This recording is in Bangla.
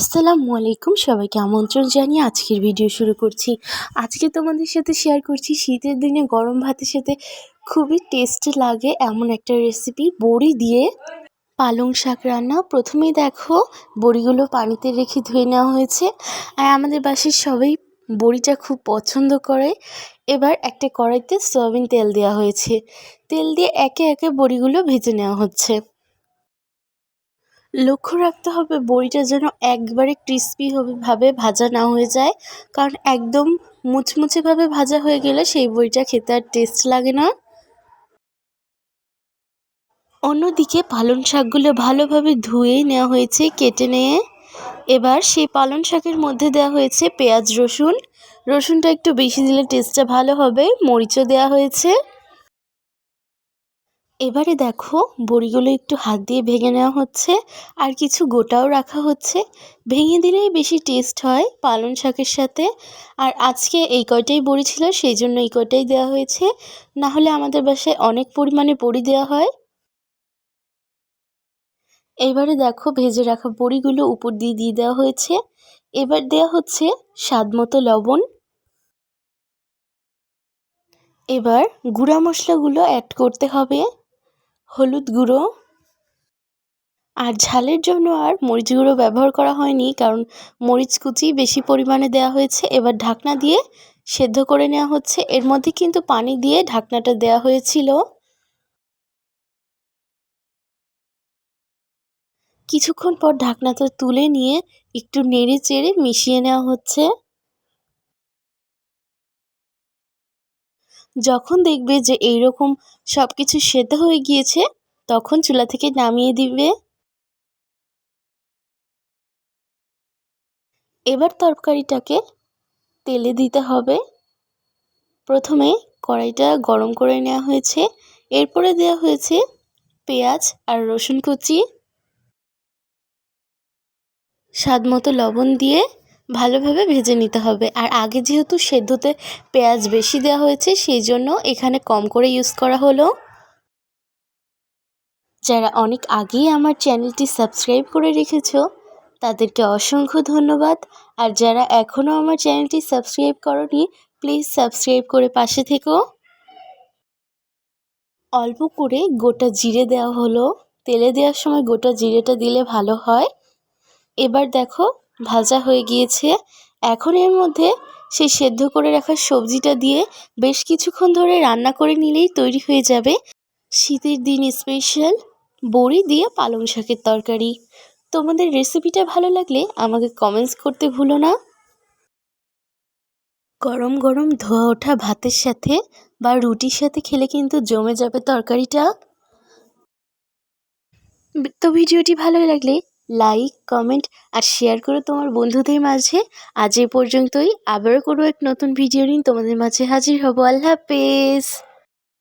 আসসালামু আলাইকুম। সবাইকে আমন্ত্রণ জানিয়ে আজকের ভিডিও শুরু করছি। আজকে তোমাদের সাথে শেয়ার করছি, শীতের দিনে গরম ভাতের সাথে খুবই টেস্টি লাগে এমন একটা রেসিপি বড়ি দিয়ে পালং শাক রান্না। প্রথমেই দেখো, বড়িগুলো পানিতে রেখে ধুয়ে নেওয়া হয়েছে। আর আমাদের বাসার সবাই বড়িটা খুব পছন্দ করে। এবার একটা কড়াইতে সয়াবিন তেল দেওয়া হয়েছে। তেল দিয়ে একে একে বড়িগুলো ভেজে নেওয়া হচ্ছে। লক্ষ্য রাখতে হবে বড়িটা যেন একবারে ক্রিস্পি ভাবে ভাজা না হয়ে যায়। কারণ একদম মুচমুচেভাবে ভাজা হয়ে গেলে সেই বড়িটা খেতে আর টেস্ট লাগে না। অন্যদিকে পালং শাকগুলো ভালোভাবে ধুয়ে নেওয়া হয়েছে, কেটে নিয়ে। এবার সেই পালং শাকের মধ্যে দেওয়া হয়েছে পেঁয়াজ রসুন। রসুনটা একটু বেশি দিলে টেস্টটা ভালো হবে, মরিচও দেওয়া হয়েছে। এবারে দেখো বড়িগুলো একটু হাত দিয়ে ভেঙে নেওয়া হচ্ছে আর কিছু গোটাও রাখা হচ্ছে। ভেঙে দিলেই বেশি টেস্ট হয় পালং শাকের সাথে। আর আজকে এই কয়টাই বড়ি ছিল, সেই জন্য এই কয়টাই দেওয়া হয়েছে। না হলে আমাদের বাসায় অনেক পরিমাণে বড়ি দেওয়া হয়। এবারে দেখো ভেজে রাখা বড়িগুলো উপর দিয়ে দিয়ে দেওয়া হয়েছে। এবার দেওয়া হচ্ছে স্বাদ মতো লবণ। এবার গুঁড়া মশলাগুলো অ্যাড করতে হবে। হলুদ গুঁড়ো আর ঝালের জন্য আর মরিচ গুঁড়ো ব্যবহার করা হয়নি, কারণ মরিচ কুচি বেশি পরিমাণে দেওয়া হয়েছে। এবার ঢাকনা দিয়ে সেদ্ধ করে নেওয়া হচ্ছে। এর মধ্যে কিন্তু পানি দিয়ে ঢাকনাটা দেওয়া হয়েছিল। কিছুক্ষণ পর ঢাকনাটা তুলে নিয়ে একটু নেড়ে চেড়ে মিশিয়ে নেওয়া হচ্ছে। যখন দেখবে যে এই রকম সব কিছু সেদ্ধ হয়ে গিয়েছে, তখন চুলা থেকে নামিয়ে দিবে। এবার তরকারিটাকে তেলে দিতে হবে। প্রথমে কড়াইটা গরম করে নেওয়া হয়েছে। এরপরে দেওয়া হয়েছে পেঁয়াজ আর রসুন কুচি। স্বাদ মতো লবণ দিয়ে ভালোভাবে ভেজে নিতে হবে। আর আগে যেহেতু সেদ্ধতে পেঁয়াজ বেশি দেওয়া হয়েছে, সেই জন্য এখানে কম করে ইউজ করা হলো। যারা অনেক আগেই আমার চ্যানেলটি সাবস্ক্রাইব করে রেখেছ, তাদেরকে অসংখ্য ধন্যবাদ। আর যারা এখনও আমার চ্যানেলটি সাবস্ক্রাইব করনি প্লিজ সাবস্ক্রাইব করে পাশে থেকো। অল্প করে গোটা জিরে দেওয়া হলো। তেলে দেওয়ার সময় গোটা জিরেটা দিলে ভালো হয়। এবার দেখো ভাজা হয়ে গিয়েছে। এখন এর মধ্যে সেই সেদ্ধ করে রাখা সবজিটা দিয়ে বেশ কিছুক্ষণ ধরে রান্না করে নিলেই তৈরি হয়ে যাবে শীতের দিন স্পেশাল বড়ি দিয়ে পালং শাকের তরকারি। তোমাদের রেসিপিটা ভালো লাগলে আমাকে কমেন্টস করতে ভুলো না। গরম গরম ধোয়া ওঠা ভাতের সাথে বা রুটির সাথে খেলে কিন্তু জমে যাবে তরকারিটা। তো ভিডিওটি ভালো লাগলে লাইক কমেন্ট আর শেয়ার করো তোমার বন্ধুদের মাঝে। আজ এ পর্যন্তই। আবারও কোনো এক নতুন ভিডিও নিন তোমাদের মাঝে হাজির হব। আল্লাহ হাফেজ।